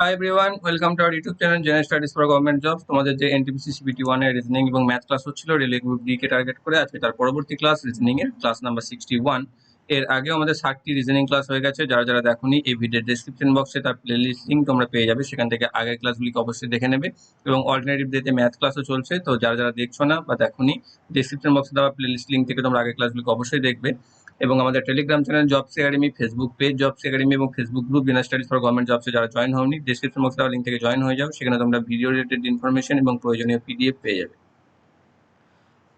Hi everyone welcome to our YouTube channel general studies for government jobs তোমাদের যে NTPC CBT ওয়ানের reasoning এবং math class হচ্ছিল রিলে গ্রুপ ডি কে টার্গেট করে আজকে তার পরবর্তী ক্লাস রিজনিং এর ক্লাস নাম্বার সিক্সটি ওয়ানের আগেও আমাদের ষাটটি রিজনিং ক্লাস হয়ে গেছে, যারা যারা দেখোনি, এই ভিডিওর ডেসক্রিপশন বক্সে তার প্লেলিস্ট লিঙ্ক তোমরা পেয়ে যাবে, সেখান থেকে আগের ক্লাসগুলিকে অবশ্যই দেখে নেবে। এবং অল্টারনেটিভ ডেতে ম্যাথ ক্লাসও চলছে, তো যারা যারা দেখছ না বা দেখোনি ডেসক্রিপশন বক্সে দেওয়া প্লেলিস্ট লিঙ্ক থেকে তোমরা আগের ক্লাসগুলিকে অবশ্যই দেখবে। এবং আমাদের telegram channel jobs academy facebook page jobs academy এবং facebook group general studies for government জবসে যারা জয়েন হওনি ডিসক্রিপশন বক্সে লিঙ্ক থেকে জয়েন হয়ে যাও। সেখানে তোমরা ভিডিও রিলেটেড ইনফরমেশন এবং প্রয়োজনীয় পিডিএফ পেয়ে যাবে।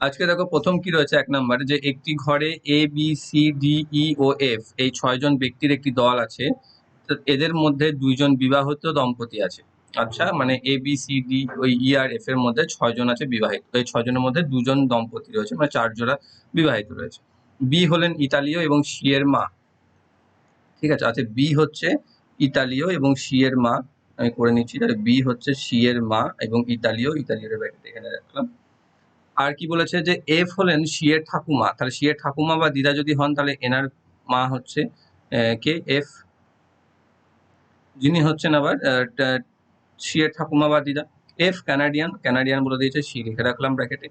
আজকে দেখো প্রথম কি রয়েছে এক নম্বরে যে একটি ঘরে A B C D E O F এই ছয়জন ব্যক্তির একটি দল আছে। তো এদের মধ্যে দুইজন বিবাহিত, দম্পতি আছে। আচ্ছা মানে এ বি সি ডি ওই ই আর এফ এর মধ্যে ছয়জন আছে বিবাহিত। এই ছয়জনের মধ্যে দুজন দম্পতি রয়েছে মানে চার জোড়া বিবাহিত রয়েছে। বি হলেন ইতালীয় এবং সি এর মা। ঠিক আছে আচ্ছা বি হচ্ছে ইতালীয় এবং সি এর মা, আমি করে নিচ্ছি, তাহলে বি হচ্ছে সি এর মা এবং ইতালীয় ইতালীয় ব্যাকেট এখানে রাখলাম। আর কি বলেছে যে এফ হলেন সি এর ঠাকুমা, তাহলে সি এর ঠাকুমা বা দিদা যদি হন, তাহলে এনার মা হচ্ছে কে? এফ। যিনি হচ্ছেন আবার সি এর ঠাকুমা বা দিদা। এফ কানাডিয়ান কানাডিয়ান বলে দিয়েছে, সি লিখে রাখলাম ব্র্যাকেটে।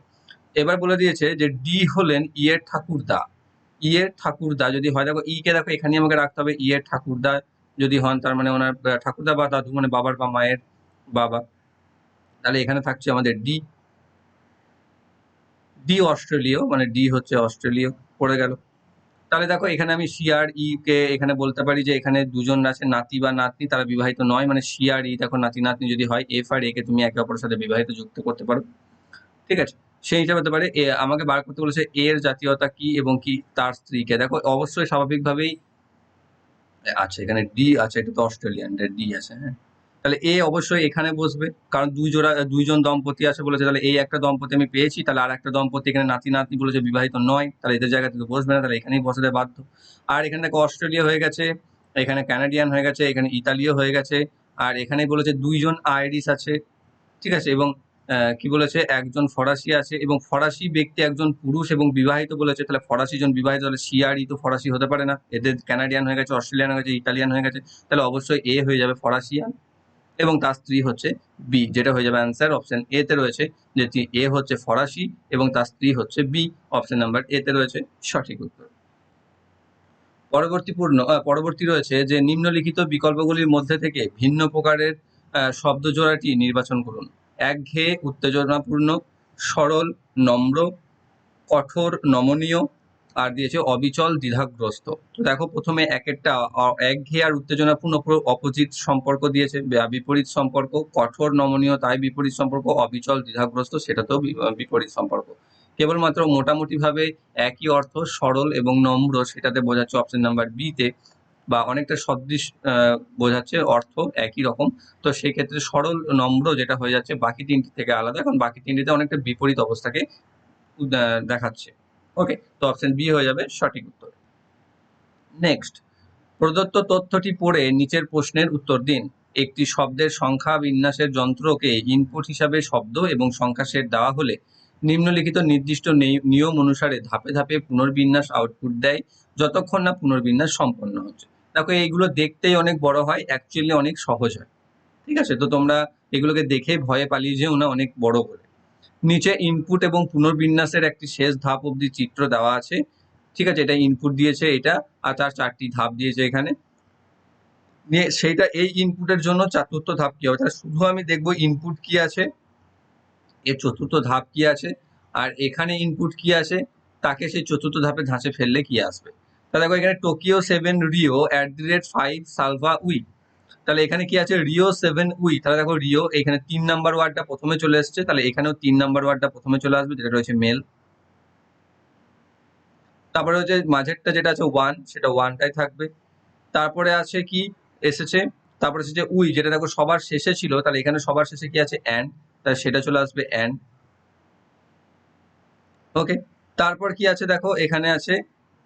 এবার বলে দিয়েছে যে ডি হলেন ই এর ঠাকুরদা। ই এর ঠাকুরদা যদি হয়, দেখো, ই কে দেখো এখানে আমাকে রাখতে হবে ই এর ঠাকুরদা যদি হন, তার মানে ওনার ঠাকুরদা বা দাদু মানে বাবার বা মায়ের বাবা। তাহলে এখানে থাকছে আমাদের ডি। ডি অস্ট্রেলীয় মানে ডি হচ্ছে অস্ট্রেলীয়, পড়ে গেল। তাহলে দেখো, এখানে আমি সি আর ই কে এখানে বলতে পারি যে এখানে দুজন আছে, নাতি বা নাতনি, তারা বিবাহিত নয় মানে সি আর ই, দেখো, নাতি, নাতনি যদি হয়, এফ আর এ কে তুমি একে অপরের সাথে বিবাহিত, যুক্ত করতে পারো। ঠিক আছে? সেই হিসাবে হতে পারে আমাকে বার করতে বলেছে এর জাতীয়তা কি এবং কি তার স্ত্রীকে। দেখো, অবশ্যই স্বাভাবিকভাবেই আচ্ছা এখানে ডি আছে, এটা তো অস্ট্রেলিয়ান ডি আছে হ্যাঁ। তাহলে এ অবশ্যই এখানে বসবে, কারণ দুই জোড়া, দুইজন দম্পতি আছে বলেছে, তাহলে এই একটা দম্পতি আমি পেয়েছি, তাহলে আর একটা দম্পতি এখানে নাতি নাতনি বলেছে বিবাহিত নয়, তাহলে এদের জায়গাতে তো বসবে না, তাহলে এখানেই বসাতে বাধ্য। আর এখানে দেখো, অস্ট্রেলিয়া হয়ে গেছে, এখানে কানাডিয়ান হয়ে গেছে, এখানে ইতালীয় হয়ে গেছে, আর এখানে বলেছে দুইজন আইরিশ আছে, ঠিক আছে, এবং কি বলেছে? একজন ফরাসি আছে এবং ফরাসি ব্যক্তি একজন পুরুষ এবং বিবাহিত বলেছে। তাহলে ফরাসি জন বিবাহিত, তাহলে সিআরই তো ফরাসি হতে পারে না। এদের ক্যানাডিয়ান হয়ে গেছে অস্ট্রেলিয়ান হয়ে গেছে ইটালিয়ান হয়ে গেছে। তাহলে অবশ্যই এ হয়ে যাবে ফরাসিয়ান এবং তার স্ত্রী হচ্ছে বি যেটা হয়ে যাবে অ্যান্সার অপশন এ তে রয়েছে যে এ হচ্ছে ফরাসি এবং তার স্ত্রী হচ্ছে বি অপশন নাম্বার এ তে রয়েছে সঠিক উত্তর। পরবর্তী পূর্ণ পরবর্তী রয়েছে যে নিম্নলিখিত বিকল্পগুলির মধ্যে থেকে ভিন্ন প্রকারের শব্দ জোড়াটি নির্বাচন করুন। একঘেয়ে, উত্তেজনাপূর্ণ, সরল, নম্র, কঠোর, নমনীয়, আর দিয়েছে অবিচল, দ্বিধাগ্রস্ত। তো দেখো, প্রথমে এক একটা একঘেয়ে আর উত্তেজনাপূর্ণ পুরো অপোজিট সম্পর্ক দিয়েছে বিপরীত সম্পর্ক, কঠোর, নমনীয়, তাই বিপরীত সম্পর্ক, অবিচল, দ্বিধাগ্রস্ত, সেটাতেও বি- বিপরীত সম্পর্ক। কেবলমাত্র মোটামুটি ভাবে একই অর্থ, সরল এবং নম্র, সেটাতে বোঝাচ্ছে অপশন নাম্বার বি তে। বা অনেকটা সদৃশ বোঝাচ্ছে অর্থ একই রকম। তো সেই ক্ষেত্রে সরল নম্র যেটা হয়ে যাচ্ছে, বাকি তিনটি থেকে আলাদা। এখন বাকি তিনটিতে অনেকটা বিপরীত অবস্থাকে দেখাচ্ছে। ওকে তো অপশন বি হয়ে যাবে সঠিক উত্তর। নেক্সট প্রদত্ত তথ্যটি পড়ে নিচের প্রশ্নের উত্তর দিন। একটি শব্দের সংখ্যা বিন্যাসের যন্ত্রকে ইনপুট হিসাবে শব্দ এবং সংখ্যা সেট দেওয়া হলে নিম্নলিখিত নির্দিষ্ট নিয়ম অনুসারে ধাপে ধাপে পুনর্বিন্যাস আউটপুট দেয়, যতক্ষণ না পুনর্বিন্যাস সম্পন্ন হচ্ছে। দেখো, এইগুলো দেখতেই অনেক বড় হয় অ্যাকচুয়ালি অনেক সহজ হয়। ঠিক আছে? তো তোমরা এগুলোকে দেখে ভয়ে পালিয়ে যেও না, অনেক বড় বলে নিচে ইনপুট এবং পুনর্বিন্যাসের একটি শেষ ধাপ অবধি চিত্র দেওয়া আছে। ঠিক আছে? এটা ইনপুট দিয়েছে এটা, আর তার চারটি ধাপ দিয়েছে এখানে। নিয়ে সেইটা, এই ইনপুটের জন্য চতুর্থ ধাপ কি হবে? তাহলে শুধু আমি দেখব ইনপুট কি আছে, এর চতুর্থ ধাপ কি আছে, আর এখানে ইনপুট কি আছে, তাকে সেই চতুর্থ ধাপে ধাঁচে ফেললে কি আসবে? তাহলে দেখো এখানে Tokyo seven Rio at the rate five Salva উই। তাহলে এখানে কি আছে? রিও সেভেন উই। তাহলে দেখো রিও, এখানে তিন নাম্বার ওয়ার্ডটা প্রথমে চলে এসছে। তাহলে এখানেও তিন নাম্বার ওয়ার্ডটা প্রথমে চলে আসবে, যেটা রয়েছে মেল তারপরে হচ্ছে মাঝেরটা যেটা আছে ওয়ান সেটা ওয়ানটাই থাকবে। তারপরে আছে কি? এসেছে। তারপরে এসেছে উই, যেটা দেখো সবার শেষে ছিল। তাহলে এখানে সবার শেষে কি আছে? অ্যান্ড তাহলে সেটা চলে আসবে অ্যান্ড ওকে তারপর কি আছে দেখো? এখানে আছে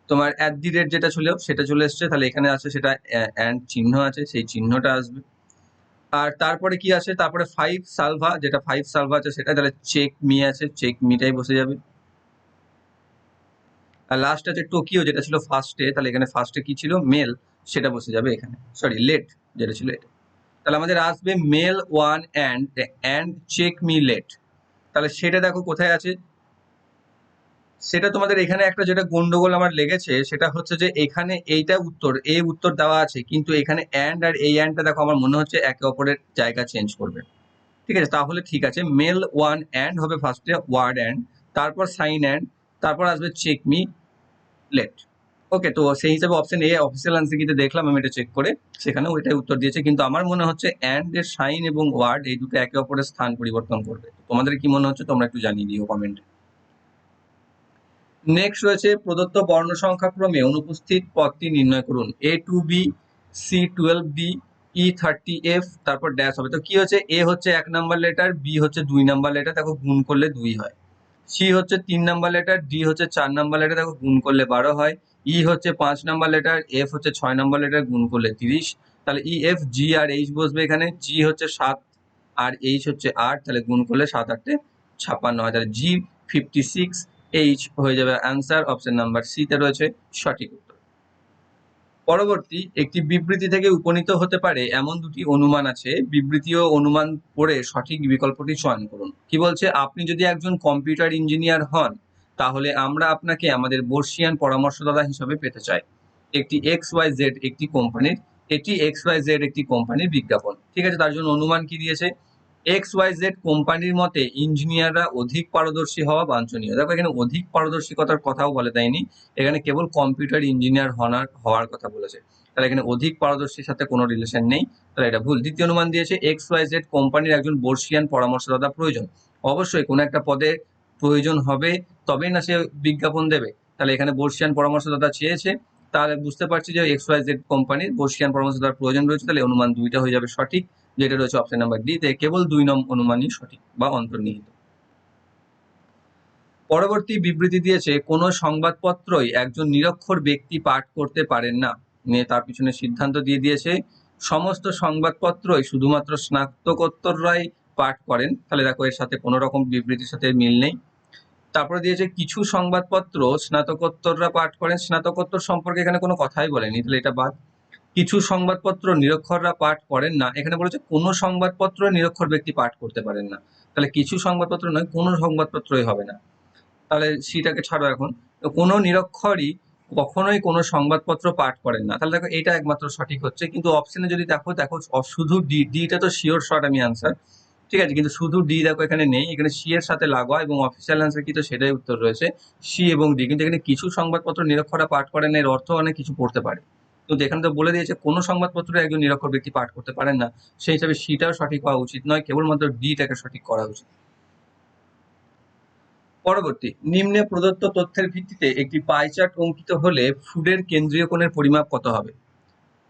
তোমার অ্যাট দি রেট যেটা ছিল সেটা চলে এসছে। তাহলে এখানে আছে সেটা অ্যান্ড চিহ্ন আছে, সেই চিহ্নটা আসবে। আর তারপরে কি আছে? তারপরে ফাইভ সালভা যেটা ফাইভ সালভা আছে, সেটা তাহলে চেক মি আছে চেক মিটাই বসে যাবে। আর লাস্ট আছে টোকিও যেটা ছিল ফার্স্টে তাহলে এখানে ফার্স্টে কি ছিল? মেল সেটা বসে যাবে এখানে। সরি লেট যেটা ছিল এটা। তাহলে আমাদের আসবে mail one and and check me let তাহলে সেটা দেখো কোথায় আছে? সেটা তোমাদের এখানে একটা যেটা গন্ডগোল আমার লেগেছে, সেটা হচ্ছে যে এখানে এইটা উত্তর এই উত্তর দেওয়া আছে, কিন্তু এখানে অ্যান্ড আর এই অ্যান্ডটা দেখো আমার মনে হচ্ছে একে অপরের জায়গা চেঞ্জ করবে। ঠিক আছে? তাহলে ঠিক আছে মেল ওয়ান অ্যান্ড হবে ফার্স্টে ওয়ার্ড অ্যান্ড তারপর সাইন অ্যান্ড তারপর আসবে চেক মি লেট ওকে তো সেই হিসাবে অপশন এ অফিসিয়াল আনসার কিতে দেখলাম, আমি এটা চেক করে সেখানে ওইটাই উত্তর দিয়েছে, কিন্তু আমার মনে হচ্ছে অ্যান্ড এর সাইন এবং ওয়ার্ড এই দুটো একে অপরের স্থান পরিবর্তন করবে। তোমাদের কি মনে হচ্ছে? তোমরা একটু জানিয়ে দিও কমেন্টে নেক্সট রয়েছে প্রদত্ত বর্ণ সংখ্যা ক্রমে অনুপস্থিত পদটি নির্ণয় করুন। A two B C twelve B E thirty F তারপর ড্যাশ হবে। তো কি হচ্ছে? এ হচ্ছে এক নাম্বার লেটার বি হচ্ছে দুই নাম্বার লেটার দেখো গুণ করলে দুই হয়। সি হচ্ছে তিন নাম্বার লেটার ডি হচ্ছে চার নাম্বার লেটার দেখো গুণ করলে বারো হয়। ই হচ্ছে পাঁচ নাম্বার লেটার এফ হচ্ছে ছয় নাম্বার লেটার গুণ করলে তিরিশ। তাহলে ই এফ জি আর এইচ বসবে এখানে। জি হচ্ছে সাত, আর এইচ হচ্ছে আট, তাহলে গুণ করলে সাত, আটে ছাপ্পান্ন হয়। তাহলে জি ফিফটি সিক্স এইচ হয়ে যাবে অ্যান্সার অপশন নাম্বার সিতে রয়েছে সঠিক উত্তর। পরবর্তী একটি বিবৃতি থেকে উপনীত হতে পারে এমন দুটি অনুমান আছে বিবৃতি ও অনুমান পড়ে সঠিক বিকল্পটি চয়ন করুন। কি বলছে? আপনি যদি একজন কম্পিউটার ইঞ্জিনিয়ার হন, তাহলে আমরা আপনাকে আমাদের বর্ষিয়ান পরামর্শদাতা হিসেবে পেতে চাই। একটি এক্স ওয়াই জেড একটি কোম্পানির এটি এক্স ওয়াই জেড একটি কোম্পানির বিজ্ঞাপন। ঠিক আছে, তার জন্য অনুমান কি দিয়েছে? এক্স ওয়াই জেড কোম্পানির মতে ইঞ্জিনিয়াররা অধিক পারদর্শী হওয়া বাঞ্ছনীয়। দেখো এখানে অধিক পারদর্শিকতার কথাও বলে দেয়নি। এখানে কেবল কম্পিউটার ইঞ্জিনিয়ার হনার হওয়ার কথা বলেছে। তাহলে এখানে অধিক পারদর্শীর সাথে কোনো রিলেশন নেই। তাহলে এটা ভুল। দ্বিতীয় অনুমান দিয়েছে এক্স ওয়াই জেড কোম্পানির একজন বর্ষিয়ান পরামর্শদাতা প্রয়োজন। অবশ্যই কোনো একটা পদে প্রয়োজন হবে, তবেই না সে বিজ্ঞাপন দেবে। তাহলে এখানে বর্ষিয়ান পরামর্শদাতা চেয়েছে। তাহলে বুঝতে পারছি যে এক্স ওয়াই জেড কোম্পানির বর্ষিয়ান পরামর্শদাতার প্রয়োজন রয়েছে, তাহলে অনুমান দুইটা হয়ে যাবে সঠিক। যেটা রয়েছে অপশন নাম্বার ডি তে কেবল দুই নম অনুমানই সঠিক বা অন্তর্নিহিত। পরবর্তী বিবৃতি দিয়েছে, কোনো সংবাদপত্রই একজন নিরক্ষর ব্যক্তি পাঠ করতে পারেন না। নিয়ে তার পিছনে সিদ্ধান্ত দিয়ে দিয়েছে, সমস্ত সংবাদপত্রই শুধুমাত্র স্নাতকোত্তররাই পাঠ করেন। তাহলে দেখো, এর সাথে কোনো রকম বিবৃতির সাথে মিল নেই। তারপরে দিয়েছে, কিছু সংবাদপত্র স্নাতকোত্তররা পাঠ করেন। স্নাতকোত্তর সম্পর্কে এখানে কোনো কথাই বলেনি, তাহলে এটা বাদ। কিছু সংবাদপত্র নিরক্ষররা পাঠ করেন না। এখানে বলেছে, কোনো সংবাদপত্র নিরক্ষর ব্যক্তি পাঠ করতে পারেন না। তাহলে কিছু সংবাদপত্র নয়, কোনো সংবাদপত্রই হবে না। তাহলে সেটাকে ছাড়ো এখন। কোনো নিরক্ষরই কখনোই কোনো সংবাদপত্র পাঠ করেন না। তাহলে দেখো, এটা একমাত্র সঠিক হচ্ছে। কিন্তু অপশনে যদি দেখো দেখো শুধু ডি ডিটা তো শিওর শর্ট আমি আনসার ঠিক আছে, কিন্তু শুধু ডি দেখো, এখানে নেই। এখানে সি এর সাথে লাগোয়া এবং অফিসিয়াল আনসার কি তো সেটাই উত্তর রয়েছে। সি এবং ডি। কিন্তু এখানে কিছু সংবাদপত্র নিরক্ষরা পাঠ করেন এর অর্থ অনেক কিছু পড়তে পারে। কিন্তু এখানে তো বলে দিয়েছে, কোনো সংবাদপত্র একজন নিরক্ষর ব্যক্তি পাঠ করতে পারেন না। সেই হিসাবে সিটাও সঠিক হওয়া উচিত নয়, কেবলমাত্র ডিটাকে সঠিক করা উচিত। পরবর্তী, নিম্নে প্রদত্ত তথ্যের ভিত্তিতে একটি পাই চার্ট অঙ্কিত হলে ফুডের কেন্দ্রীয় কোণের পরিমাপ কত হবে?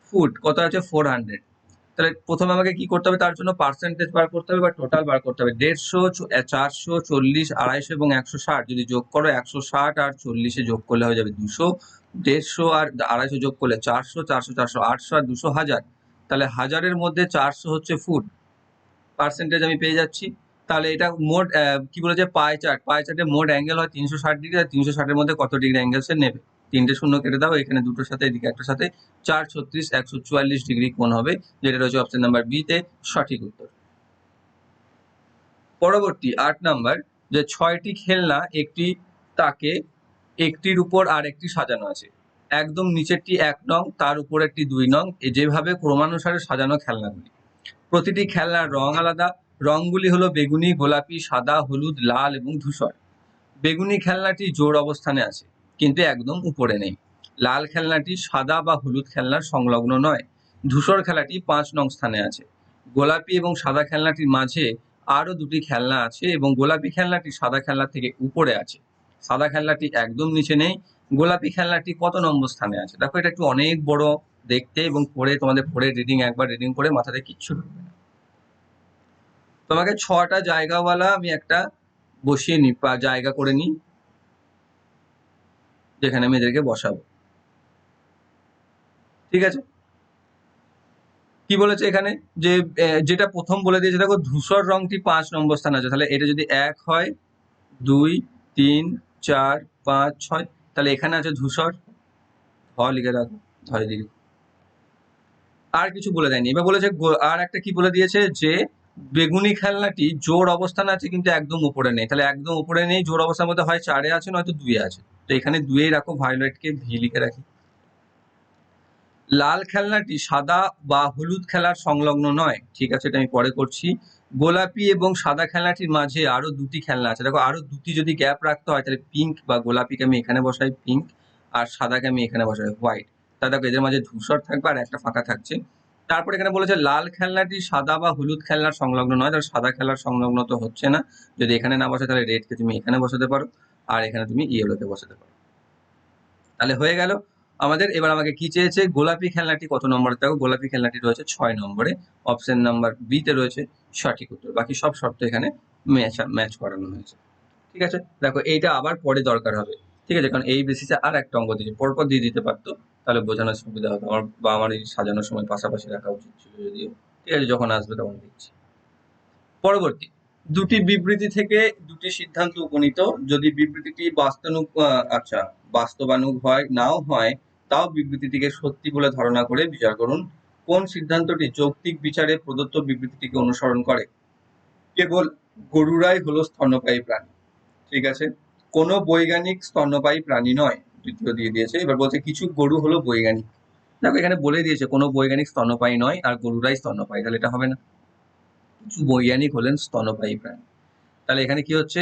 ফুড কত আছে? ফোর হান্ড্রেড তাহলে প্রথমে আমাকে কি করতে হবে? তার জন্য পার্সেন্টেজ বার করতে হবে বা টোটাল বার করতে হবে। দেড়শো চারশো, চল্লিশ, আড়াইশো এবং একশো ষাট। যদি যোগ করো, একশো ষাট আর চল্লিশে যোগ করলে হয়ে যাবে দুশো। দেড়শো আর আড়াইশো যোগ করলে চারশো চারশো চারশো, আটশো আর দুশো হাজার, তাহলে হাজারের মধ্যে চারশো হচ্ছে ফুড পার্সেন্টেজ আমি পেয়ে যাচ্ছি। তাহলে এটা মোট কি বলেছে পাই চার্ট পাই চার্টে মোট অ্যাঙ্গেল হয় তিনশো ষাট ডিগ্রি আর তিনশো ষাটের মধ্যে কত ডিগ্রি অ্যাঙ্গেল সে নেবে? তিনটে শূন্য কেটে দাও, এখানে দুটোর সাথে, এদিকে একটার সাথে, চার ছত্রিশ, একশো চুয়াল্লিশ ডিগ্রি কোণ হবে, যেটা রয়েছে অপশন নাম্বার বি তে সঠিক উত্তর। পরবর্তী আট নাম্বার যে ছয়টি খেলনা একটি তাকে একটির উপর আর একটি সাজানো আছে। একদম নিচেরটি এক নং, তার উপর একটি দুই নং যেভাবে ক্রমানুসারে সাজানো খেলনাগুলি প্রতিটি খেলনার রং আলাদা। রংগুলি হলো বেগুনি, গোলাপি, সাদা, হলুদ, লাল এবং ধূসর। বেগুনি খেলনাটি জোর অবস্থানে আছে, কিন্তু একদম উপরে নেই। লাল খেলনাটি সাদা বা হলুদ খেলনার সংলগ্ন নয়। ধূসর খেলাটি পাঁচ নং স্থানে আছে। গোলাপি এবং সাদা খেলনাটির মাঝে আরও দুটি খেলনা আছে এবং গোলাপি খেলনাটি সাদা খেলনা থেকে উপরে আছে। সাদা খেলনাটি একদম নিচে নেই। গোলাপি খেলনাটি কত নম্বর স্থানে আছে? দেখো, এটা একটু অনেক বড় দেখতে এবং পড়ে তোমাদের পড়ে রিডিং একবার রিডিং করে মাথাতে কিচ্ছু ঢুকবে না। তোমাকে ছটা জায়গাওয়ালা আমি একটা বসিয়ে নি বা জায়গা করে নিই যেখানে আমি এদেরকে বসাবো। ঠিক আছে? কি বলেছে এখানে? যে যেটা প্রথম বলে দিয়েছে, দেখো, ধূসর রংটি পাঁচ নম্বর স্থান আছে। তাহলে এটা যদি এক হয়, দুই, তিন চার, পাঁচ, ছয়। তাহলে এখানে আছে ধূসর। ধ লিখে রাখো দিকে আর কিছু বলে দেয়নি। এবার বলেছে আর একটা কি বলে দিয়েছে? যে বেগুনি খেলনাটি জোর অবস্থান আছে কিন্তু একদম উপরে নেই। তাহলে একদম উপরে নেই, জোর অবস্থার মধ্যে হয় চারে আছে, নয়তো দুয়ে আছে। তো এখানে দুয়েই রাখো, ভায়োলেটকে ভি লিখে রাখি। লাল খেলনাটি সাদা বা হলুদ খেলার সংলগ্ন নয়। ঠিক আছে, এটা আমি পরে করছি। গোলাপি এবং সাদা খেলনাটির মাঝে আরও দুটি খেলনা আছে। দেখো, আরও দুটি যদি গ্যাপ রাখতে হয়, তাহলে পিঙ্ক বা গোলাপিকে আমি এখানে বসাই পিঙ্ক আর সাদাকে আমি এখানে বসাই হোয়াইট তা দেখো, এদের মাঝে ধূসর থাকবে আর একটা ফাঁকা থাকছে। তারপর এখানে বলেছে, লাল খেলনাটি সাদা বা হলুদ খেলনার সংলগ্ন নয়, তাহলে সাদা খেলার সংলগ্ন তো হচ্ছে না। যদি এখানে না বসে তাহলে রেডকে তুমি এখানে বসাতে পারো, আর এখানে তুমি ইয়েলোকে বসাতে পারো। তাহলে হয়ে গেল। আমাদের এবার আমাকে কি চেয়েছে? গোলাপি খেলনাটি কত নম্বরে? দেখো, গোলাপি খেলনাটি রয়েছে ছয় নম্বরে। অপশন নাম্বার বিতে রয়েছে। সঠিক উত্তর। বাকি সব শর্ত এখানে ম্যাচ ম্যাচ করানো হয়েছে। ঠিক আছে? দেখো, এইটা আবার পরে দরকার হবে। ঠিক আছে? কারণ এই বেসিসে আর একটা অঙ্ক দিয়েছে। পরপর দিয়ে দিতে পারতো। তাহলে বোঝানোর সুবিধা হতো। আমার বা আমার এই সাজানোর সময় পাশাপাশি রাখা উচিত ছিল যদিও। ঠিক আছে? যখন আসবে তখন দিচ্ছি। পরবর্তী। দুটি বিবৃতি থেকে দুটি সিদ্ধান্ত উপনীত। যদি বিবৃতিটি বাস্তবানুক আচ্ছা বাস্তবানুগ হয়, নাও হয়, তাও বিবৃতিটিকে সত্যি বলে ধারণা করে বিচার করুন। কোন সিদ্ধান্তটি যৌক্তিক বিচারে প্রদত্ত বিবৃতিটিকে অনুসরণ করে? কেবল গরুরাই হলো স্তন্যপায়ী প্রাণী। ঠিক আছে? কোনো বৈজ্ঞানিক স্তন্যপায়ী প্রাণী নয়, দ্বিতীয় দিয়ে দিয়েছে। এবার বলছে কিছু গরু হলো বৈজ্ঞানিক। দেখো, এখানে বলে দিয়েছে, কোনো বৈজ্ঞানিক স্তন্যপায়ী নয় আর গরুরাই স্তন্যপায়ী, তাহলে এটা হবে না। কিছু বৈজ্ঞানিক হলেন স্তন্যপায়ী প্রাণী। তাহলে এখানে কি হচ্ছে?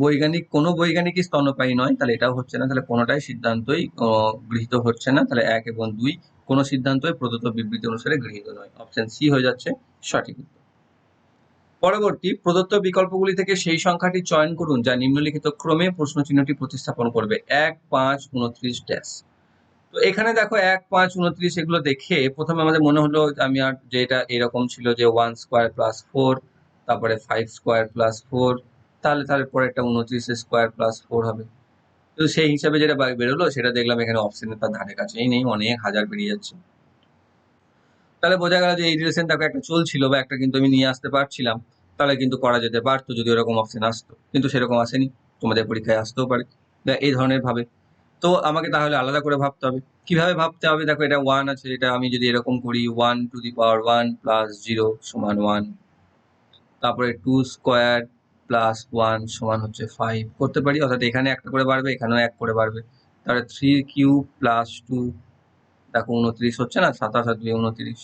বৈজ্ঞানিক, কোনো বৈজ্ঞানিকই স্তন্যপায়ী নয়, তাহলে এটাও হচ্ছে না। তাহলে কোনোটাই সিদ্ধান্তই গৃহীত হচ্ছে না। তাহলে এক এবং দুই কোনো সিদ্ধান্তই প্রদত্ত বিবৃতি অনুসারে গৃহীত নয়। অপশন সি হয়ে যাচ্ছে সঠিক পরবর্তী প্রদত্ত বিকল্পগুলি থেকে সেই সংখ্যাটি চয়ন করুন যা নিম্নলিখিত ক্রমে প্রশ্নচিহ্নটি প্রতিস্থাপন করবে। এক, পাঁচ, উনত্রিশ ড্যাশ তো এখানে দেখো এক, পাঁচ, উনত্রিশ এগুলো দেখে প্রথমে আমাদের মনে হলো আমি আর যে এটা এরকম ছিল যে ওয়ান স্কোয়ার প্লাস ফোর তারপরে ফাইভ স্কোয়ার প্লাস ফোর তাহলে তারপরে একটা উনত্রিশ স্কোয়ার প্লাস ফোর হবে। তো সেই হিসাবে যেটা বেরোলো, সেটা দেখলাম এখানে অপশনের তার ধারে কাছেই নেই, অনেক হাজার বেরিয়ে যাচ্ছে। তাহলে বোঝা গেল যে এই রিলেশন দেখো একটা চলছিল বা একটা কিন্তু আমি নিয়ে আসতে পারছিলাম, তাহলে কিন্তু করা যেতে পারতো যদি ওরকম অপশন আসতো। কিন্তু সেরকম আসেনি, তোমাদের পরীক্ষায় আসতেও পারে। এই ধরনের ভাবে। তো আমাকে তাহলে আলাদা করে ভাবতে হবে। কীভাবে ভাবতে হবে? দেখো, এটা ওয়ান আছে, এটা আমি যদি এরকম করি one to the power one plus zero সমান ওয়ান তারপরে টু স্কোয়ার প্লাস ওয়ান সমান হচ্ছে ফাইভ করতে পারি, অর্থাৎ এখানে একটা করে বাড়বে, এখানেও এক করে বাড়বে। তাহলে থ্রি কিউ প্লাস টু দেখো উনত্রিশ হচ্ছে না, সাতাশ আর দুই উনত্রিশ।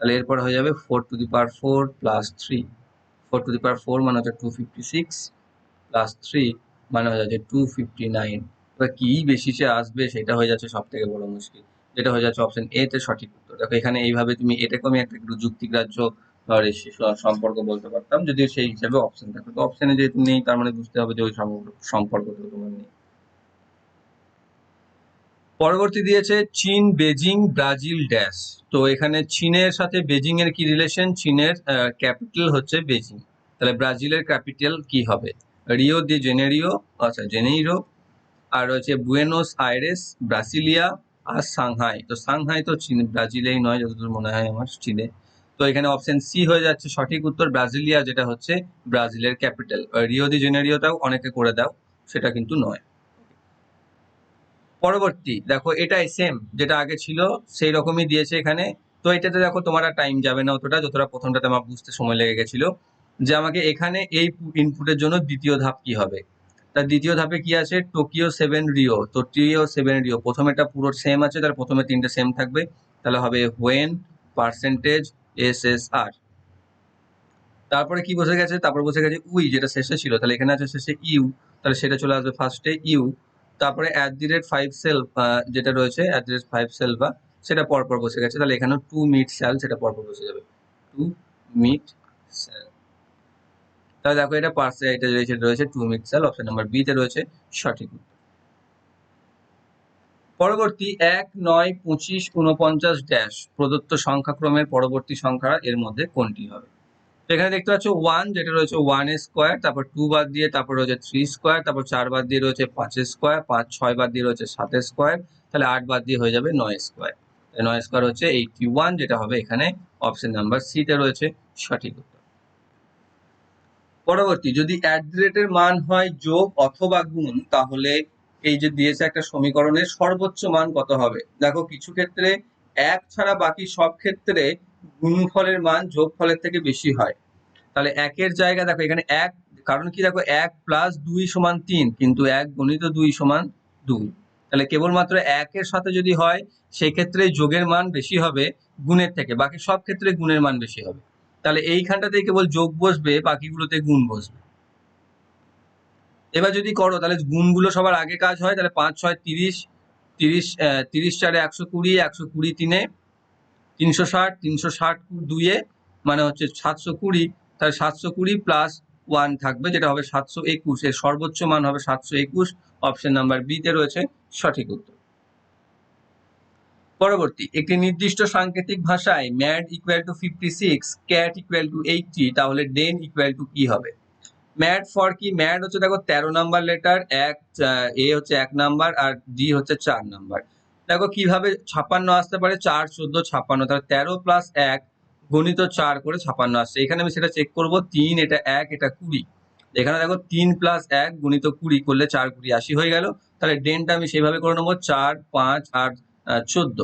তাহলে এরপর হয়ে যাবে four to the power four plus three four to the power four মানে হচ্ছে two fifty six plus three মানে হয়ে যাচ্ছে টু ফিফটি নাইন এবার কী বেশি বেশিসে আসবে, সেটা হয়ে যাচ্ছে সব থেকে বড় মুশকিল। যেটা হয়ে যাচ্ছে অপশন এ তে সঠিক উত্তর। দেখো এখানে এইভাবে তুমি এটাকে আমি একটা একটু যুক্তিগ্রাহ্য রেশি- সম্পর্ক বলতে পারতাম, যদিও সেই হিসাবে অপশন থাকতো তো অপশনে যেহেতু নেই, তার মানে বুঝতে হবে যে ওই সম্পর্ক- সম্পর্কটা তোমার নেই। পরবর্তী দিয়েছে চীন, বেজিং, ব্রাজিল, ড্যাশ। তো এখানে চীনের সাথে বেজিং এর কি রিলেশন চীনের ক্যাপিটাল হচ্ছে বেজিং। তাহলে ব্রাজিলের ক্যাপিটাল কি হবে? রিও দি জেনেরিও আচ্ছা জেনেইরো আর রয়েছে বুয়েনোস আইরেস ব্রাসিলিয়া আর সাংহাই তো সাংহাই তো চীন, ব্রাজিলেই নয়, যতদূর মনে হয় আমার, চীনে। তো এখানে অপশন সি হয়ে যাচ্ছে সঠিক উত্তর ব্রাজিলিয়া, যেটা হচ্ছে ব্রাজিলের ক্যাপিটাল রিও দি জেনেরিওটাও অনেকে করে দাও, সেটা কিন্তু নয়। পরবর্তী, দেখো এটাই সেম যেটা আগে ছিল সেই রকমই দিয়েছে এখানে। তো এটাতে দেখো তোমার আর টাইম যাবে না অতটা, যতটা প্রথমটাতে আমার বুঝতে সময় লেগে গেছিল, যে আমাকে এখানে এই ইনপুটের জন্য দ্বিতীয় ধাপ কি হবে। তার দ্বিতীয় ধাপে কি আছে? টোকিও সেভেন রিও তো টিও সেভেন রিও প্রথমেটা পুরো সেম আছে, তার প্রথমে তিনটে সেম থাকবে। তাহলে হবে হোয়েন পার্সেন্টেজ এস এস আর তারপরে কি বসে গেছে? তারপর বসে গেছে উই, যেটা শেষে ছিল। তাহলে এখানে আছে শেষে ইউ, তাহলে সেটা চলে আসবে ফার্স্টে ইউ। তারপরে at the rate five sale যেটা রয়েছে at the rate five sale বা সেটা পরপর বসে গেছে। তাহলে এখানেও টু মিট সেল সেটা পরপর বসে যাবে। টু মিট সেল তাহলে দেখো এটা পার্সে এটা রয়েছে রয়েছে টু মিট সেল অপশন নাম্বার বি তে রয়েছে সঠিক উত্তর। পরবর্তী এক, নয়, পঁচিশ উনপঞ্চাশ ড্যাশ প্রদত্ত সংখ্যাক্রমের পরবর্তী সংখ্যা এর মধ্যে কোনটি হবে? এখানে দেখতে পাচ্ছ ওয়ান যেটা রয়েছে ওয়ান স্কোয়ার তারপর টু বাদ দিয়ে তারপর রয়েছে থ্রি স্কোয়ার তারপর চার বাদ দিয়ে রয়েছে পাঁচের স্কোয়ার পাঁচ, ছয় বাদ দিয়ে রয়েছে সাতের স্কোয়ার তাহলে আট বাদ দিয়ে হয়ে যাবে নয় স্কোয়ার নয় স্কোয়ার হচ্ছে এইটটি ওয়ান যেটা হবে এখানে অপশন নাম্বার সি তে রয়েছে সঠিক পরবর্তী, যদি অ্যাট রেটের মান হয় যোগ অথবা গুণ, তাহলে এই যে দিয়েছে একটা সমীকরণের সর্বোচ্চ মান কত হবে? দেখো, কিছু ক্ষেত্রে এক ছাড়া বাকি সব ক্ষেত্রে গুণফলের মান যোগফলের থেকে বেশি হয়। তাহলে একের জায়গা, দেখো, এখানে এক, কারণ কি দেখো, এক প্লাস দুই সমান তিন, কিন্তু এক গণিত দুই সমান দুই। তাহলে কেবলমাত্র একের সাথে যদি হয় সেই ক্ষেত্রে যোগের মান বেশি হবে গুণের থেকে, বাকি সব ক্ষেত্রে গুণের মান বেশি হবে। তাহলে এইখানটাতেই কেবল যোগ বসবে, বাকিগুলোতে গুণ বসবে। এবার যদি করো, তাহলে গুণগুলো সবার আগে কাজ হয়, তাহলে পাঁচ, ছয়, তিরিশ তিরিশ তিরিশ চারে একশো কুড়ি একশো কুড়ি তিনে, তিনশো ষাট তিনশো ষাট দুইয়ে মানে হচ্ছে সাতশো কুড়ি, তাহলে সাতশো কুড়ি প্লাস ওয়ান থাকবে, যেটা হবে সাতশো একুশ, এর সর্বোচ্চ মান হবে সাতশো একুশ অপশন নাম্বার বিতে রয়েছে সঠিক উত্তর। পরবর্তী, একটি নির্দিষ্ট সাংকেতিক ভাষায় mad equal to fifty six cat equal to eighty তাহলে ডেন ইকুয়াল টু কি হবে? ম্যাড ফর কি? ম্যাড হচ্ছে দেখো তেরো নাম্বার লেটার, এক এ হচ্ছে এক নাম্বার আর ডি হচ্ছে চার নাম্বার। দেখো কীভাবে ছাপান্ন আসতে পারে? চার, চোদ্দ ছাপান্ন তাহলে তেরো প্লাস এক গণিত চার করে ছাপান্ন আসছে। এখানে আমি সেটা চেক করব। তিন, এটা এক, এটা কুড়ি। এখানে দেখো তিন প্লাস এক গুণিত কুড়ি করলে চার কুড়ি আশি হয়ে গেল। তাহলে ডেনটা আমি সেইভাবে করে নেব। চার, পাঁচ আর চোদ্দ।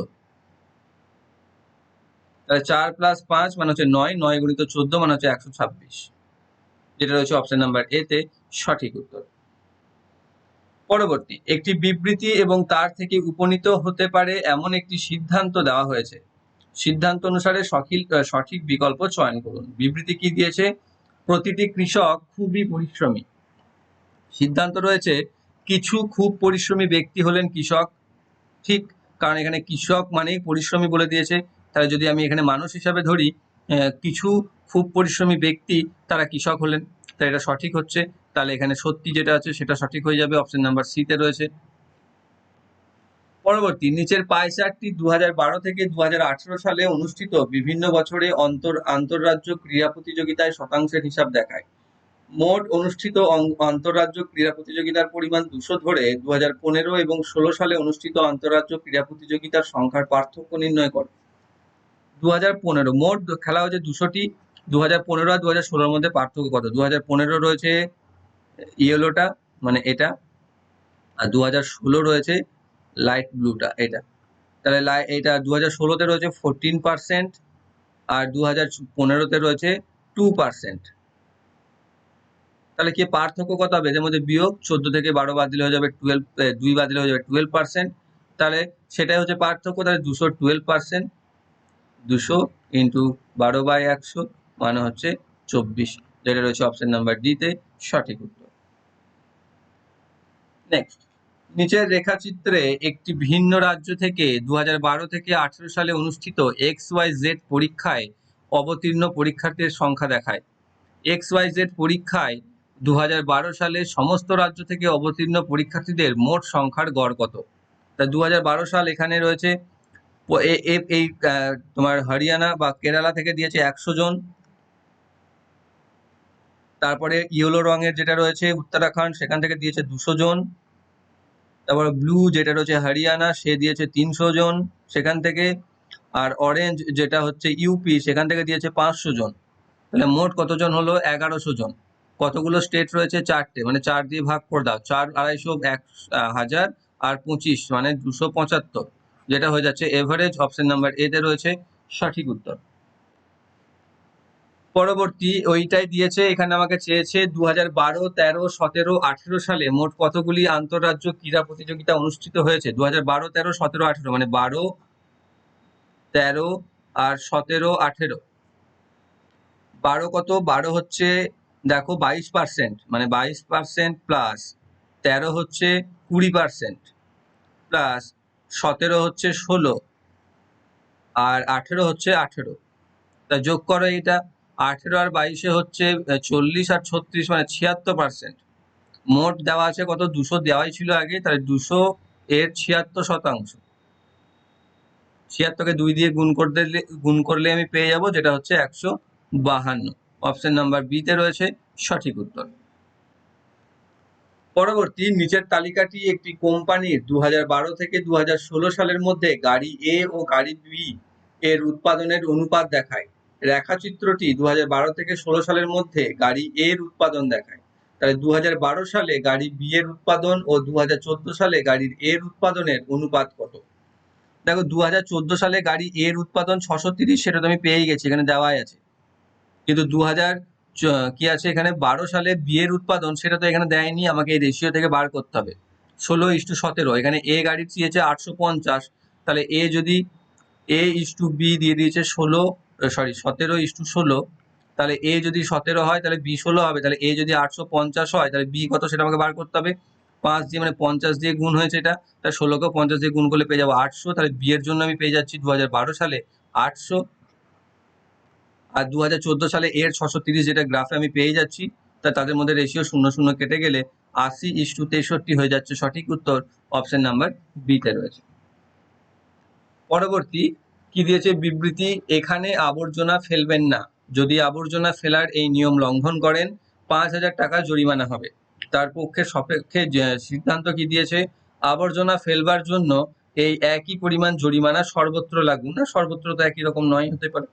তাহলে চার প্লাস পাঁচ মানে হচ্ছে নয়। নয় গুণিত চোদ্দ মানে হচ্ছে একশো ছাব্বিশ। যেটা রয়েছে অপশন নাম্বার এ তে সঠিক উত্তর। পরবর্তী, একটি বিবৃতি এবং তার থেকে উপনীত হতে পারে এমন একটি সিদ্ধান্ত দেওয়া হয়েছে। সিদ্ধান্ত অনুসারে সঠিক সঠিক বিকল্প চয়ন করুন। বিবৃতি কি দিয়েছে? প্রতিটি কৃষক খুবই পরিশ্রমী। সিদ্ধান্ত রয়েছে, কিছু খুব পরিশ্রমী ব্যক্তি হলেন কৃষক। ঠিক, কারণ এখানে কৃষক মানেই পরিশ্রমী বলে দিয়েছে। তাহলে যদি আমি এখানে মানুষ হিসাবে ধরি কিছু খুব পরিশ্রমী ব্যক্তি তারা কৃষক হলেন। তাই এটা সঠিক হচ্ছে। তাহলে এখানে সত্যি যেটা আছে সেটা সঠিক হয়ে যাবে। অপশন নাম্বার সিতে রয়েছে। পরবর্তী, নিচের পাই দুহাজার বারো থেকে দুহাজার আঠারো সালে অনুষ্ঠিত বিভিন্ন বছরে অন্তর আন্তঃরাজ্য ক্রীড়া প্রতিযোগিতায় শতাংশের হিসাব দেখায়। মোট অনুষ্ঠিত আন্তঃরাজ্য ক্রীড়া প্রতিযোগিতার পরিমাণ দুশো ধরে দু হাজার পনেরো এবং ষোলো সালে অনুষ্ঠিত আন্তঃরাজ্য ক্রীড়া প্রতিযোগিতার সংখ্যার পার্থক্য নির্ণয় করে। দু হাজার পনেরো, মোট খেলা হয়েছে দুশোটি। দু হাজার পনেরো আর দু হাজার ষোলোর মধ্যে পার্থক্য কত? দু হাজার পনেরো রয়েছে ইয়েলোটা মানে এটা, আর দু হাজার ষোলো রয়েছে লাইট ব্লুটা এটা। তাহলে লাই- এটা দু হাজার ষোলোতে রয়েছে ফোরটিন পার্সেন্ট আর দু হাজার পনেরোতে রয়েছে টু পার্সেন্ট তাহলে কি পার্থক্য কত হবে? এদের মধ্যে বিয়োগ, চোদ্দ থেকে বারো বাদ দিলে হয়ে যাবে টুয়েলভ দুই বাদ দিলে হয়ে যাবে টুয়েলভ পার্সেন্ট তাহলে সেটাই হচ্ছে পার্থক্য, তাহলে দুশো টুয়েলভ পার্সেন্ট দুশো ইন্টু বারো বাই একশো মানে হচ্ছে চব্বিশ। যেটা রয়েছে অপশন নাম্বার ডিতে সঠিক উত্তর। নেক্সট নিচের রেখাচিত্রে একটি ভিন্ন রাজ্য থেকে দু হাজার বারো থেকে আঠেরো সালে অনুষ্ঠিত এক্স ওয়াই জেড পরীক্ষায় অবতীর্ণ পরীক্ষার্থীর সংখ্যা দেখায়। এক্স ওয়াই জেড পরীক্ষায় দু হাজার বারো সালে সমস্ত রাজ্য থেকে অবতীর্ণ পরীক্ষার্থীদের মোট সংখ্যার গড় কত? তা দু হাজার বারো সাল এখানে রয়েছে এই তোমার হরিয়ানা বা কেরালা থেকে দিয়েছে একশো জন। তারপরে ইয়েলো রঙের যেটা রয়েছে উত্তরাখণ্ড, সেখান থেকে দিয়েছে দুশো জন। তারপর ব্লু যেটা রয়েছে হরিয়ানা, সে দিয়েছে তিনশো জন সেখান থেকে। আর অরেঞ্জ যেটা হচ্ছে ইউপি, সেখান থেকে দিয়েছে পাঁচশো জন। তাহলে মোট কতজন হলো? এগারোশো জন। কতগুলো স্টেট রয়েছে? চারটে। মানে চার দিয়ে ভাগ করে দাও। চার, আড়াইশো, এক হাজার আর পঁচিশ মানে দুশো পঁচাত্তর। যেটা হয়ে যাচ্ছে এভারেজ অপশন নাম্বার এতে রয়েছে সঠিক উত্তর। পরবর্তী ওইটাই দিয়েছে, এখানে আমাকে চেয়েছে দু হাজার বারো, তেরো, সতেরো, আঠেরো সালে মোট কতগুলি আন্তঃরাজ্য ক্রীড়া প্রতিযোগিতা অনুষ্ঠিত হয়েছে? দু হাজার বারো, তেরো, সতেরো, আঠেরো মানে বারো, তেরো আর সতেরো, আঠেরো। বারো কত? বারো হচ্ছে, দেখো, বাইশ পার্সেন্ট মানে বাইশ পার্সেন্ট প্লাস তেরো হচ্ছে কুড়ি পার্সেন্ট প্লাস সতেরো হচ্ছে ষোলো আর আঠেরো হচ্ছে আঠেরো। তা যোগ করো এটা আঠেরো আর বাইশে হচ্ছে চল্লিশ আর ছত্রিশ মানে ছিয়াত্তর পার্সেন্ট মোট দেওয়া আছে কত? দুশো দেওয়াই ছিল আগে, তাহলে দুশো এর ছিয়াত্তর শতাংশ। ছিয়াত্তরকে দুই দিয়ে গুণ করতে গুণ করলে আমি পেয়ে যাব, যেটা হচ্ছে একশো বাহান্ন। অপশন নাম্বার বিতে রয়েছে সঠিক উত্তর। পরবর্তী, নিচের তালিকাটি একটি কোম্পানির দু হাজার বারো থেকে দু হাজার ষোলো সালের মধ্যে গাড়ি এ ও গাড়ি বি এর উৎপাদনের অনুপাত দেখায়। রেখাচিত্রটি দু হাজার বারো থেকে ষোলো সালের মধ্যে গাড়ি এ এর উৎপাদন দেখায়। তাহলে দু হাজার বারো সালে গাড়ি বি এর উৎপাদন ও দু হাজার চোদ্দ সালে গাড়ির এর উৎপাদনের অনুপাত কত? দেখো দু হাজার চোদ্দ সালে গাড়ি এর উৎপাদন ছশো তিরিশ, সেটা তো আমি পেয়েই গেছি, এখানে দেওয়াই আছে। কিন্তু দু হাজার কি আছে এখানে? বারো সালে বিয়ের উৎপাদন, সেটা তো এখানে দেয়নি, আমাকে এই রেশিও থেকে বার করতে হবে। ষোলো ইস্টু সতেরো, এখানে এ গাড়ির চেয়েছে আটশো পঞ্চাশ। তাহলে এ যদি এ ইস্টু বি দিয়ে দিয়েছে ষোলো সরি সতেরো ইস্টু ষোলো, তাহলে এ যদি সতেরো হয়, তাহলে বি ষোলো হবে, তাহলে এ যদি আটশো পঞ্চাশ হয়, তাহলে বি কত সেটা আমাকে বার করতে হবে? পাঁচ দিয়ে মানে পঞ্চাশ দিয়ে গুণ হয়েছে এটা, তাহলে ষোলোকেও পঞ্চাশ দিয়ে গুণ করলে পেয়ে যাব আটশো, তাহলে বি এর জন্য আমি পেয়ে যাচ্ছি দু হাজার বারো সালে আটশো, আর দু হাজার চোদ্দ সালে এর ছশো তিরিশ যেটা গ্রাফে আমি পেয়ে যাচ্ছি, তা তাদের মধ্যে রেশিও শূন্য শূন্য কেটে গেলে আশি ইস্টু তেষট্টি হয়ে যাচ্ছে সঠিক উত্তর অপশন নাম্বার বিতে রয়েছে। পরবর্তী কি দিয়েছে বিবৃতি? এখানে আবর্জনা ফেলবেন না। যদি আবর্জনা ফেলার এই নিয়ম লঙ্ঘন করেন, পাঁচ হাজার টাকা জরিমানা হবে। তার পক্ষে সপক্ষে সিদ্ধান্ত কি দিয়েছে? আবর্জনা ফেলবার জন্য এই একই পরিমাণ জরিমানা সর্বত্র লাগু না, সর্বত্র তো একই রকম নয়, হতে পারে।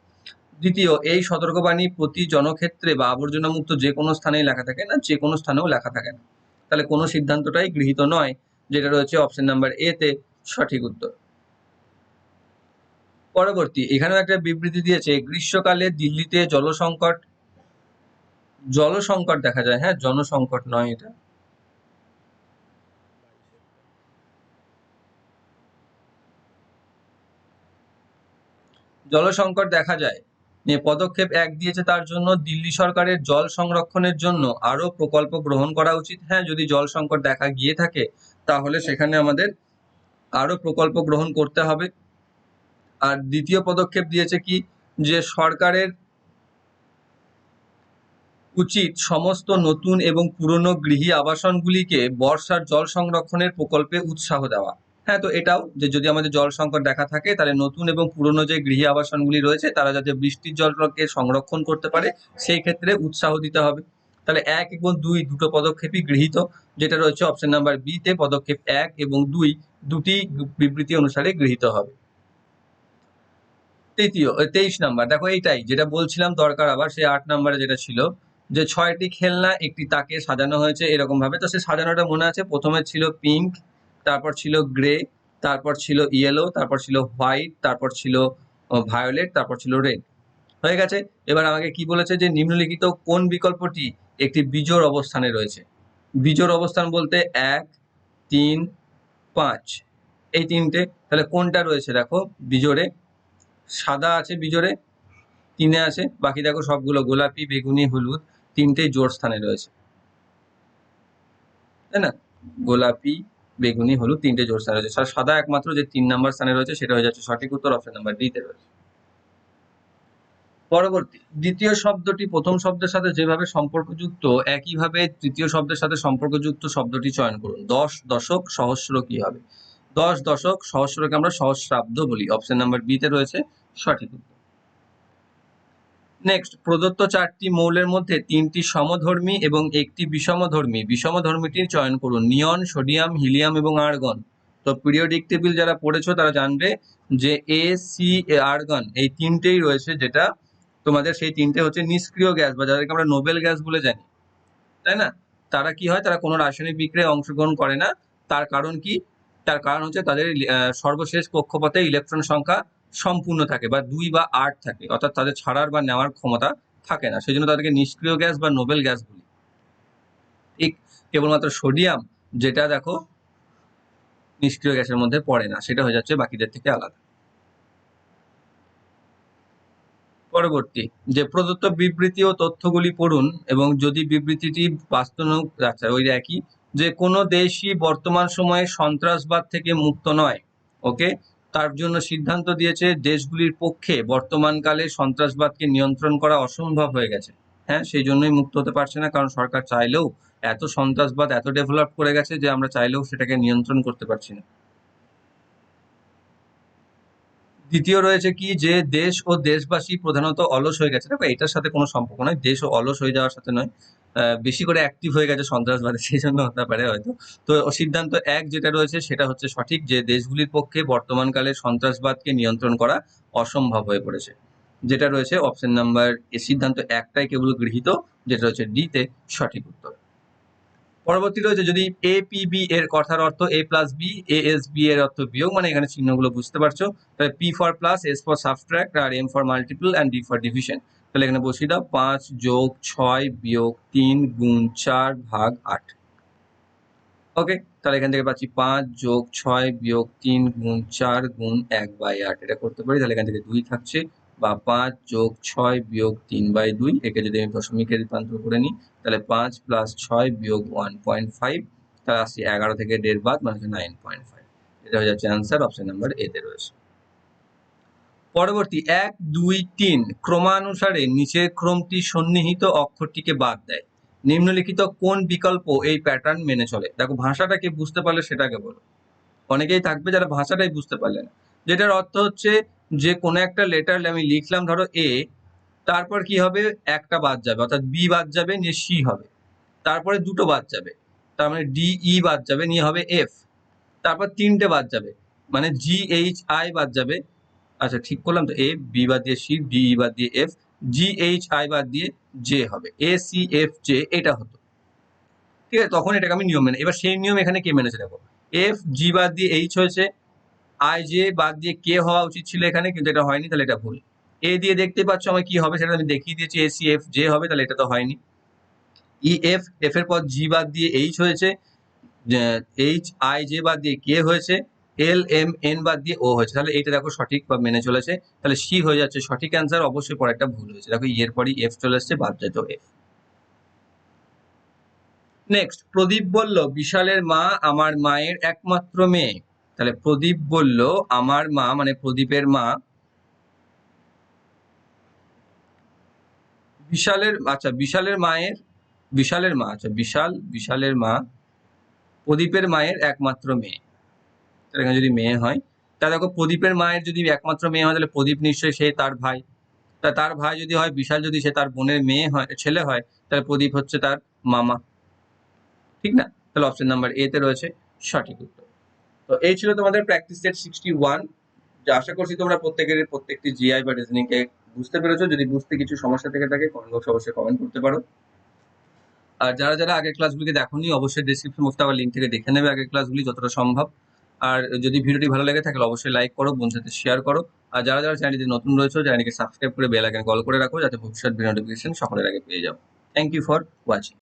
দ্বিতীয়, এই সতর্কবাণী প্রতি জনক্ষেত্রে বা আবর্জনা মুক্ত যে কোনো স্থানেই লেখা থাকে না, যে কোনো স্থানেও লেখা থাকে না। তাহলে কোনো সিদ্ধান্তটাই গৃহীত নয়, যেটা রয়েছে অপশন নাম্বার এ তে সঠিক উত্তর। পরবর্তী, এখানেও একটা বিবৃতি দিয়েছে, গ্রীষ্মকালে দিল্লিতে জলসংকট জলসংকট দেখা যায়। হ্যাঁ জনসংকট নয় এটা। জলসংকট দেখা যায়। পদক্ষেপ এক দিয়েছে তার জন্য, দিল্লি সরকারের জল সংরক্ষণের জন্য আরও প্রকল্প গ্রহণ করা উচিত। হ্যাঁ যদি জল সংকট দেখা গিয়ে থাকে, তাহলে সেখানে আমাদের আরও প্রকল্প গ্রহণ করতে হবে। আর দ্বিতীয় পদক্ষেপ দিয়েছে কি? যে সরকারের উচিত সমস্ত নতুন এবং পুরনো গৃহী আবাসনগুলিকে বর্ষার জল সংরক্ষণের প্রকল্পে উৎসাহ দেওয়া। হ্যাঁ তো এটাও যে যদি আমাদের জল সংকট দেখা থাকে, তাহলে নতুন এবং পুরনো যে গৃহী আবাসনগুলি রয়েছে, তারা যাতে বৃষ্টির জলকে সংরক্ষণ করতে পারে, সেই ক্ষেত্রে উৎসাহ দিতে হবে। তাহলে এক এবং দুই দুটো পদক্ষেপই গৃহীত, যেটা রয়েছে অপশন নাম্বার বি তে পদক্ষেপ এক এবং দুই, দুটি বিবৃতি অনুসারে গৃহীত হবে। তৃতীয় তেইশ নাম্বার। দেখো এইটাই, যেটা বলছিলাম দরকার আবার, সেই আট নাম্বারে যেটা ছিল, যে ছয়টি খেলনা, একটি তাকে সাজানো হয়েছে এরকম ভাবে তো সে সাজানোটা মনে আছে? প্রথমে ছিল পিঙ্ক, তারপর ছিল গ্রে, তারপর ছিল ইয়েলো, তারপর ছিল হোয়াইট, তারপর ছিল ভায়োলেট, তারপর ছিল রেড। হয়ে গেছে? এবার আমাকে কি বলেছে যে নিম্নলিখিত কোন বিকল্পটি একটি বিজোড় অবস্থানে রয়েছে? বিজোড় অবস্থান বলতে এক, তিন, পাঁচ। এই তিনটে, তাহলে কোনটা রয়েছে দেখো? বিজোড়ে সাদা আছে বিজোড়ে, তিনে আছে, বাকি দেখো সবগুলো গোলাপি, বেগুনি, হলুদ তিনটেই জোড় স্থানে রয়েছে। তাই না? গোলাপি, বেগুনি, হলুদ, তিনটে জোর স্থানে রয়েছে। সাদা একমাত্র যে তিন নাম্বার স্থানে রয়েছে, সেটা হয়ে যাচ্ছে সঠিক উত্তর অপশন নাম্বার ডি তে রয়েছে। পরবর্তী, দ্বিতীয় শব্দটি প্রথম শব্দের সাথে যেভাবে সম্পর্কযুক্ত, একইভাবে তৃতীয় শব্দের সাথে সম্পর্কযুক্ত শব্দটি চয়ন করুন। দশ দশক সহস্র কি হবে? দশ দশক সহস্রকে আমরা সহস্রাব্দ বলি। অপশন নাম্বার বি তে রয়েছে সঠিক উত্তর। নেক্সট প্রদত্ত চারটি মৌলের মধ্যে তিনটি সমধর্মী এবং একটি বিষমধর্মী। বিষমধর্মীটির চয়ন করুন। নিয়ন, সোডিয়াম, হিলিয়াম এবং আর্গন। তো পিরিয়ডিক টেবিল যারা পড়েছো, তারা জানবে যে এ সি আর্গন এই তিনটেই রয়েছে যেটা তোমাদের সেই তিনটে হচ্ছে নিষ্ক্রিয় গ্যাস বা যাদেরকে আমরা নোবেল গ্যাস বলে জানি। তাই না? তারা কি হয়? তারা কোনো রাসায়নিক বিক্রিয়ায় অংশগ্রহণ করে না। তার কারণ কি? তার কারণ হচ্ছে তাদের সর্বশেষ কক্ষপথে ইলেকট্রন সংখ্যা সম্পূর্ণ থাকে বা দুই বা আট থাকে, অর্থাৎ তাদের ছাড়ার বা নেওয়ার ক্ষমতা থাকে না। সেই জন্য তাদেরকে নিষ্ক্রিয় গ্যাস বা নোবেল গ্যাস বলি। ঠিক কেবলমাত্র সোডিয়াম, যেটা দেখো, নিষ্ক্রিয় গ্যাসের মধ্যে পড়ে না, সেটা হয়ে যাচ্ছে বাকিদের থেকে আলাদা। পরবর্তী, যে প্রদত্ত বিবৃতি ও তথ্যগুলি পড়ুন এবং যদি বিবৃতিটি বাস্তব আচ্ছা ওই একই যে কোনো দেশই বর্তমান সময়ে সন্ত্রাসবাদ থেকে মুক্ত নয়, ওকে? তার জন্য সিদ্ধান্ত দিয়েছে দেশগুলির পক্ষে বর্তমানকালে সন্ত্রাসবাদকে নিয়ন্ত্রণ করা অসম্ভব হয়ে গেছে। হ্যাঁ সেই জন্যই মুক্ত হতে পারছে না, কারণ সরকার চাইলেও এত সন্ত্রাসবাদ এত ডেভেলপ করে গেছে যে আমরা চাইলেও সেটাকে নিয়ন্ত্রণ করতে পারছি না। দ্বিতীয় রয়েছে কি যে দেশ ও দেশবাসী প্রধানত অলস হয়ে গেছে। দেখো, এটার সাথে কোনো সম্পর্ক নয় দেশ ও অলস হয়ে যাওয়ার সাথে নয়। বেশি করে অ্যাক্টিভ হয়ে গেছে সন্ত্রাসবাদে, সেই জন্য হতে পারে হয়তো। তো সিদ্ধান্ত এক যেটা রয়েছে, সেটা হচ্ছে সঠিক যে দেশগুলির পক্ষে বর্তমানকালে সন্ত্রাসবাদকে নিয়ন্ত্রণ করা অসম্ভব হয়ে পড়েছে। যেটা রয়েছে অপশন নাম্বার এ সিদ্ধান্ত একটাই কেবল গৃহীত, যেটা রয়েছে ডি তে সঠিক উত্তর। পরবর্তী রয়েছে যদি এ পি বি এর কথার অর্থ A plus B A S B এর অর্থ বিয়োগ মানে এখানে চিহ্নগুলো বুঝতে পারছ, তাহলে P for plus S for subtract R M for multiple and D for division তাহলে এখানে বসিয়ে দাও, পাঁচ যোগ ছয় বিয়োগ তিন গুণ চার ভাগ আট। ওকে তাহলে এখান থেকে পাচ্ছি পাঁচ যোগ ছয় বিয়োগ তিন গুণ চার গুণ এক বাই আট। এটা করতে পারি, তাহলে এখান থেকে দুই থাকছে। বা পাঁচ যোগ ছয় বিয়োগ তিন বাই দুই, একে যদি আমি দশমিকে রূপান্তর করে নিই, তাহলে পাঁচ প্লাস ছয় বিয়োগ ওয়ান পয়েন্ট ফাইভ তাহলে আসছি এগারো থেকে দেড় বাদ মানে হচ্ছে নাইন পয়েন্ট ফাইভ এটা হয়ে যাচ্ছে অ্যান্সার অপশন নাম্বার এতে রয়েছে। পরবর্তী, এক, দুই, তিন, ক্রমানুসারে নিচের ক্রমটি সন্নিহিত অক্ষরটিকে বাদ দেয়। নিম্নলিখিত কোন বিকল্প এই প্যাটার্ন মেনে চলে? দেখো ভাষাটাকে বুঝতে পারলে সেটাকে বলো। অনেকেই থাকবে যারা ভাষাটাই বুঝতে পারলে না। যেটার অর্থ হচ্ছে যে কোনো একটা লেটার আমি লিখলাম, ধরো এ তারপর কি হবে? একটা বাদ যাবে, অর্থাৎ বি বাদ যাবে, নিয়ে সি হবে। তারপরে দুটো বাদ যাবে, তার মানে ডি ই বাদ যাবে, নিয়ে হবে এফ তারপর তিনটে বাদ যাবে মানে জি এইচ আই বাদ যাবে। আচ্ছা ঠিক করলাম তো এ বি বাদ দিয়ে সি ডি ই বাদ দিয়ে এফ জি এইচ আই বাদ দিয়ে জে হবে এ সি এফ জে এটা হতো। ঠিক আছে, তখন এটাকে আমি নিয়ম মেনে, এবার সেই নিয়ম এখানে কে মেনেছে দেখো? এফ জি বাদ দিয়ে এইচ হয়েছে আই যে বাদ দিয়ে কে হওয়া উচিত ছিল এখানে, কিন্তু এটা হয়নি, তাহলে এটা ভুল। এ দিয়ে দেখতে পাচ্ছ আমার কি হবে, সেটা আমি দেখিয়ে দিয়েছি, এ, সি, এফ, জে হবে, তাহলে এটা তো হয়নি। ই, এফ এফ এর পর জি বাদ দিয়ে এইচ হয়েছে এইচ, আই, জে বাদ দিয়ে কে হয়েছে, এল, এম, এন বাদ দিয়ে ও হয়েছে। তাহলে এইটা দেখো সঠিক বা মেনে চলেছে, তাহলে সি হয়ে যাচ্ছে সঠিক অ্যান্সার অবশ্যই পরে একটা ভুল হয়েছে। দেখো ইয়ের পরই এফ চলে আসছে, বাদ যেত এফ। নেক্সট প্রদীপ বলল, বিশালের মা আমার মায়ের একমাত্র মেয়ে। তাহলে প্রদীপ বলল, আমার মা মানে প্রদীপের মা, বিশালের আচ্ছা বিশালের মায়ের, বিশালের মা আচ্ছা বিশাল, বিশালের মা, প্রদীপের মায়ের একমাত্র মেয়ে। তাহলে এখানে যদি মেয়ে হয় তা দেখো প্রদীপের মায়ের যদি একমাত্র মেয়ে হয়, তাহলে প্রদীপ নিশ্চয়ই সে তার ভাই। তা তার ভাই যদি হয়, বিশাল যদি সে তার বোনের মেয়ে হয়, ছেলে হয়, তাহলে প্রদীপ হচ্ছে তার মামা। ঠিক না? তাহলে অপশন নাম্বার এতে রয়েছে সঠিক তো এই ছিল তোমাদের প্র্যাকটিস সেট সিক্সটি ওয়ান যে আশা করছি তোমরা প্রত্যেকের প্রত্যেকটি জিআই বা রিজনিং কে বুঝতে পেরেছ। যদি বুঝতে কিছু সমস্যা থেকে থাকে কমেন্ট বক্সে অবশ্যই কমেন্ট করতে পারো। আর যারা যারা আগের ক্লাসগুলিকে দেখোনি, অবশ্যই ডিসক্রিপশন বক্সে আবার লিঙ্ক থেকে দেখে নেবে আগের ক্লাসগুলি যতটা সম্ভব। আর যদি ভিডিওটি ভালো লেগে থাকে অবশ্যই লাইক করো, বন্ধুদের সাথে শেয়ার করো। আর যারা যারা চ্যানেলটি নতুন রয়েছে চ্যানেলকে সাবস্ক্রাইব করে বেল আইকন কল করে রাখো, যাতে ভবিষ্যৎ ভিডিও নোটিফিকেশন সকলের আগে পেয়ে যাও। Thank you for watching